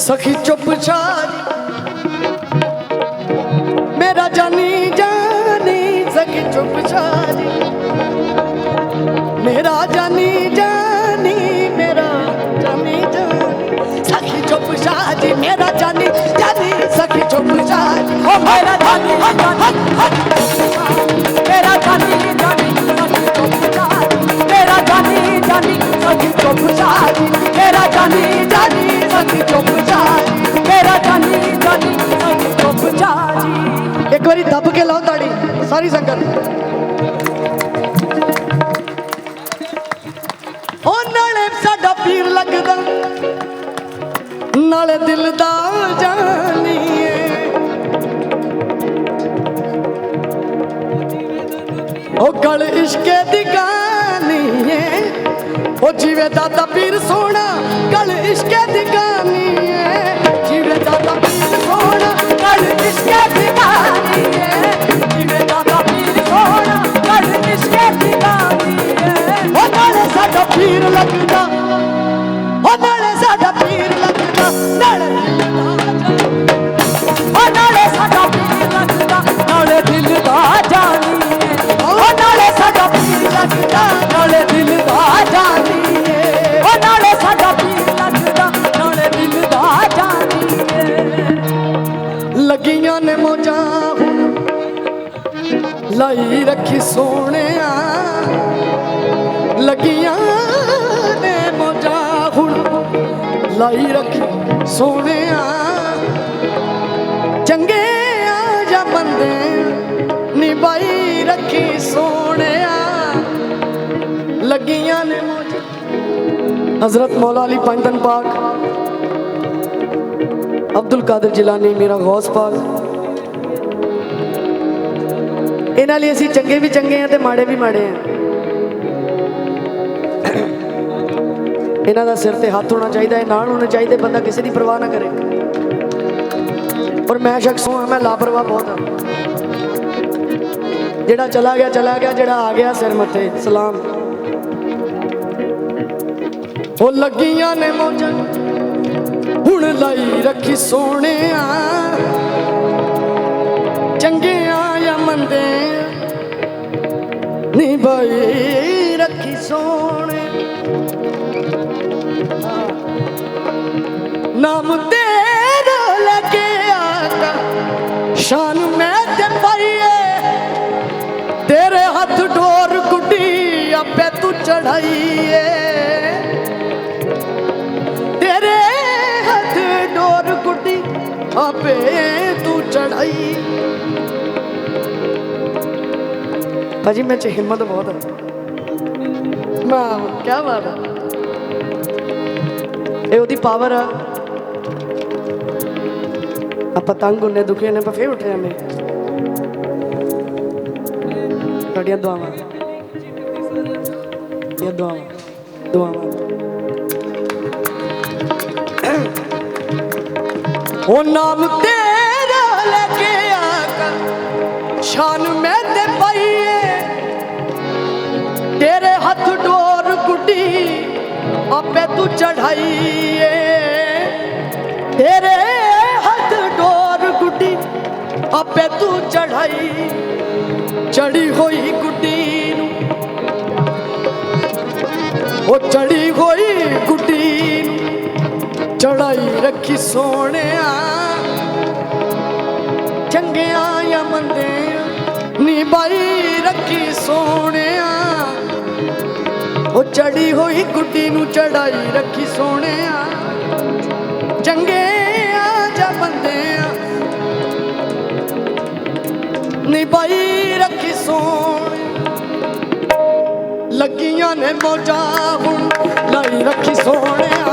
ਸਖੀ ਚੁੱਪ ਛਾਰੀ ਮੇਰਾ ਜਾਨੀ ਜਾਨੀ ਸਖੀ ਚੁੱਪ ਛਾਰੀ ਮੇਰਾ ਜਾਨੀ ਜਾਨੀ, ਮੇਰਾ ਜਾਨੀ ਜਾਨੀ ਸਖੀ ਚੁੱਪ ਛਾਰੀ ਮੇਰਾ ਜਾਨੀ ਜਾਨੀ ਸਖੀ ਚੁੱਪ ਛਾਰੀ ਓ ਮੇਰਾ ਜਾਨੀ ਜਾਨੀ, ਮੇਰਾ ਜਾਨੀ ਜਾਨੀ ਸਖੀ ਚੁੱਪ ਚਾਰੀ ਮੇਰਾ ਜਾਨੀ ਜਾਨੀ ਸਖੀ ਚੁੱਪ ਚਾਰੀ ਦੱਬ ਕੇ ਲਾਓ ਤਾੜੀ ਸਾਰੀ ਸੰਗਤ ਉਹ ਨਾਲੇ ਸਾਡਾ ਪੀਰ ਲੱਗਦਾ ਨਾਲੇ ਦਿਲ ਦਾ ਜਾਨੀਏ ਉਹ ਗਲ ਇਸ਼ਕੇ ਦੀ ਗਾਨੀ ਉਹ ਜਿਵੇਂ ਦਾਦਾ ਪੀਰ ਸੋਹਣਾ ਗਲ ਇਸ਼ਕੇ ਦੀ ਗਾਨੀ ਲੱਗੀਆਂ ਨੇ ਮੋਜਾਂ ਹੁਣ। ਲਾਈ ਰੱਖੀ ਸੋਹਣਿਆ। ਲੱਗੀਆਂ ਨੇ ਮੋਜਾਂ ਹੁਣ। ਲਾਈ ਰੱਖੀ ਸੋਹਣਿਆ। ਚੰਗੇ ਆ ਜਾਂ ਬੰਦੇ ਨਿਭਾਈ ਰੱਖੀ ਸੋਹਣਿਆ। ਲੱਗੀਆਂ ਨੇ ਮੋਜਾਂ। ਹਜ਼ਰਤ ਮੌਲਾ ਅਲੀ ਪੰਜਤਨ ਪਾਕ ਅਬਦੁਲ ਕਾਦਰ ਜਿਲਾਨੀ, ਮੇਰਾ ਗੌਸ ਪਾਕ ਇਹਨਾਂ ਲਈ ਅਸੀਂ ਚੰਗੇ ਵੀ ਚੰਗੇ ਆ ਤੇ ਮਾੜੇ ਵੀ ਮਾੜੇ ਆ ਇਹਨਾਂ ਦਾ ਸਿਰ ਤੇ ਹੱਥ ਹੋਣਾ ਚਾਹੀਦਾ ਹੈ, ਨਾਲ ਹੋਣਾ ਚਾਹੀਦਾ ਬੰਦਾ ਕਿਸੇ ਦੀ ਪਰਵਾਹ ਨਾ ਕਰੇ। ਔਰ ਮੈਂ ਸ਼ਖਸ ਹਾਂ, ਮੈਂ ਲਾਪਰਵਾਹ ਬਹੁਤ ਹਾਂ। ਜਿਹੜਾ ਚਲਾ ਗਿਆ ਚਲਾ ਗਿਆ, ਜਿਹੜਾ ਆ ਗਿਆ, ਸਿਰ ਮੱਥੇ, ਸਲਾਮ। ਉਹ ਲੱਗੀਆਂ ਨੇ ਮੋਜਾਂ। ਰੱਖੀ ਸੋਹਣਿਆ ਚੰਗਿਆਂ ਜਾਂ ਮੰਦੇ। ਨੀ ਬਾਈ ਰੱਖੀ ਸੋਹਣੇ। ਨਾਮ ਤੇਰਾ ਲੱਗੇ ਆਕਾ ਸ਼ਾਨ ਮੈਂ ਤੇ ਪਾਈਏ। ਤੇਰੇ ਹੱਥ ਡੋਰ ਗੁੱਡੀ ਆਪੇ ਤੂੰ ਚੜਾਈ। ਆਪੇ ਤੂੰ ਚੜਾਈ ਭਾਜੀ, ਮੈਂ ਚ ਹਿੰਮਤ ਬਹੁਤ ਹੈ ਮਾਂ ਕੀ ਬਾਤ ਹੈ ਇਹ ਉਹਦੀ ਪਾਵਰ ਆ। ਆਪਾਂ ਤੰਗ ਹੁੰਨੇ, ਦੁਖੀ ਨੇ ਆਪਾਂ ਫੇਰ ਉੱਠ ਜਾਂਦੇ। ਤੁਹਾਡੀਆਂ ਦੁਆਵਾਂ। ਇਹ ਦੁਆਵਾਂ ਦੁਆਵਾਂ। ਉਹ ਨਾਮ ਤੇਰਾ ਲੈ ਕੇ ਆਕਾ ਸ਼ਾਨ ਮੈਂ ਤੇ ਪਾਈਏ। ਤੇਰੇ ਹੱਥ ਡੋਰ ਗੁੱਡੀ ਆਪੇ ਤੂੰ ਚੜਾਈਏ ਤੇਰੇ ਹੱਥ ਡੋਰ ਗੁੱਡੀ ਆਪੇ ਤੂੰ ਚੜਾਈ ਚੜੀ ਹੋਈ ਗੁੱਡੀ ਨੂੰ। ਉਹ ਚੜੀ ਹੋਈ ਗੁੱਡੀ ਚੜਾਈ ਰੱਖੀ ਸੋਹਣਿਆ। ਚੰਗਿਆਂ ਜਾਂ ਮੰਦਿਆਂ, ਨਿਭਾਈ ਰੱਖੀ ਸੋਹਣਿਆ। ਉਹ ਚੜੀ ਹੋਈ ਗੁੱਡੀ ਨੂੰ ਚੜਾਈ ਰੱਖੀ ਸੋਹਣਿਆ। ਚੰਗਿਆਂ ਜਾਂ ਮੰਦਿਆਂ, ਨਿਭਾਈ ਰੱਖੀ ਸੋਹਣਿਆ। ਲੱਗੀਆਂ ਨੇ ਮੋਜਾ ਹੁਣ, ਲਾਈ ਰੱਖੀ ਸੋਹਣਿਆ।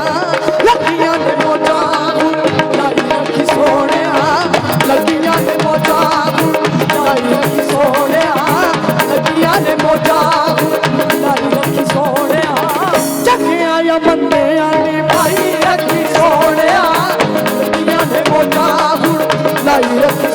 Like